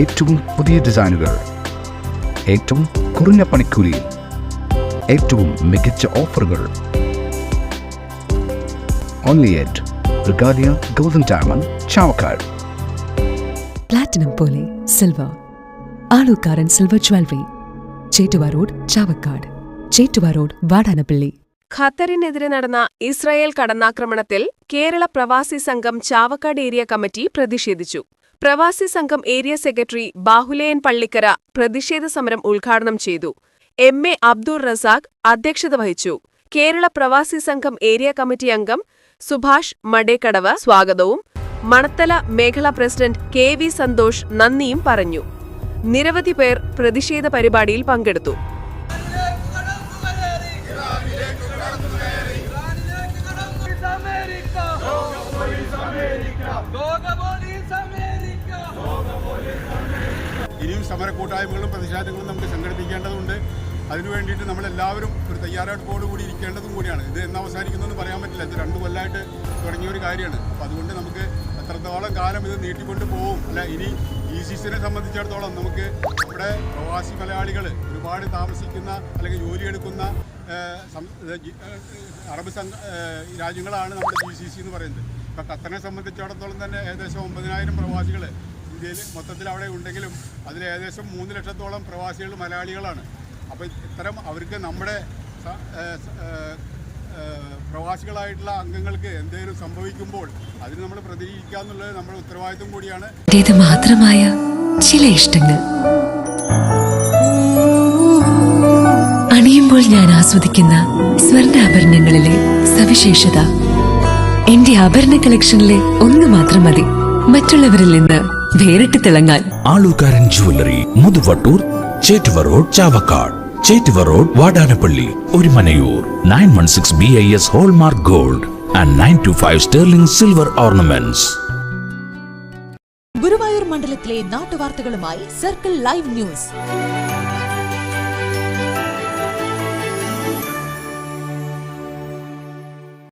ഏറ്റവും പുതിയ ഡിസൈനുകൾ ഏറ്റവും കുറഞ്ഞ പണിക്കൂലിയിൽ ഏറ്റവും മികച്ച ഓഫറുകൾ. Only at Regalia golden diamond Chavakkad platinum പോലെ silver Alukkaran silver jewellery Chettuva road Chavakkad Chettuva road Vadanappally ഖത്തറിനെതിരെ നടന്ന ഇസ്രായേൽ കടന്നാക്രമണത്തിൽ കേരള പ്രവാസി സംഘം ചാവക്കാട് ഏരിയ കമ്മിറ്റി പ്രതിഷേധിച്ചു. പ്രവാസി സംഘം ഏരിയ സെക്രട്ടറി ബാഹുലയൻ പള്ളിക്കര പ്രതിഷേധ സമരം ഉദ്ഘാടനം ചെയ്തു. എം. എ. അബ്ദുൾ റസാഖ് അധ്യക്ഷത വഹിച്ചു. കേരള പ്രവാസി സംഘം ഏരിയ കമ്മിറ്റി അംഗം സുഭാഷ് മടേക്കടവ് സ്വാഗതവും. മണത്തല മേഖലാ പ്രസിഡന്റ് കെ വി സന്തോഷ് നന്ദിയും പറഞ്ഞു. നിരവധി പേർ പ്രതിഷേധ പരിപാടിയിൽ പങ്കെടുത്തു. സമര കൂട്ടായ്മകളും പ്രതിഷേധങ്ങളും നമുക്ക് സംഘടിപ്പിക്കേണ്ടതുണ്ട്. അതിനു വേണ്ടിയിട്ട് നമ്മളെല്ലാവരും ഒരു തയ്യാറെടുപ്പോട് കൂടി ഇരിക്കേണ്ടതും കൂടിയാണ്. ഇത് എന്ന് അവസാനിക്കുന്നതെന്ന് പറയാൻ പറ്റില്ല. ഇത് രണ്ടു കൊല്ലമായിട്ട് തുടങ്ങിയ ഒരു കാര്യമാണ്. അപ്പോൾ അതുകൊണ്ട് നമുക്ക് എത്രത്തോളം കാലം ഇത് നീട്ടിക്കൊണ്ട് പോകും അല്ല ഇനി ഈ സീസണെ സംബന്ധിച്ചിടത്തോളം നമുക്ക് നമ്മുടെ പ്രവാസി മലയാളികൾ ഒരുപാട് താമസിക്കുന്ന അല്ലെങ്കിൽ ജോലിയെടുക്കുന്ന അറബ് സംഘ രാജ്യങ്ങളാണ് നമ്മുടെ ജി സി സി എന്ന് പറയുന്നത്. ഇപ്പം ഖത്തറിനെ സംബന്ധിച്ചിടത്തോളം തന്നെ ഏകദേശം ഒമ്പതിനായിരം പ്രവാസികൾ ഇന്ത്യയിൽ മൊത്തത്തിൽ അവിടെ ഉണ്ടെങ്കിലും അതിൽ ഏകദേശം മൂന്ന് ലക്ഷത്തോളം പ്രവാസികൾ മലയാളികളാണ്. അപ്പോൾ ഇത്തരം അവർക്ക് നമ്മുടെ പ്രവാസികളായിട്ടുള്ള അംഗങ്ങൾക്ക് എന്തെങ്കിലും സംഭവിക്കുമ്പോൾ അതിന് നമ്മൾ പ്രതികരിക്കുക എന്നുള്ളത് നമ്മുടെ ഉത്തരവാദിത്വം കൂടിയാണ്. മാത്രമായ ചില ഇഷ്ടങ്ങൾ. അണിയുമ്പോൾ ഞാൻ ആസ്വദിക്കുന്ന സ്വർണാഭരണങ്ങളിലെ സവിശേഷത. എന്റെ ആഭരണ കളക്ഷനിലെ ഒന്ന് മാത്രം മതി. മറ്റുള്ളവരിൽ നിന്ന് വേറിട്ട് തിളങ്ങാൻ. Alukkaran jewellery Muthuvattoor Chettuva road Chavakkad. Chettuva road Vadanappally ഒരു Manayur nine one six B I S hallmark gold and nine two five sterling silver ornaments Guruvayur മണ്ഡലത്തിലെ നാട്ടുവാർത്തകളുമായി സർക്കിൾ ലൈവ് ന്യൂസ്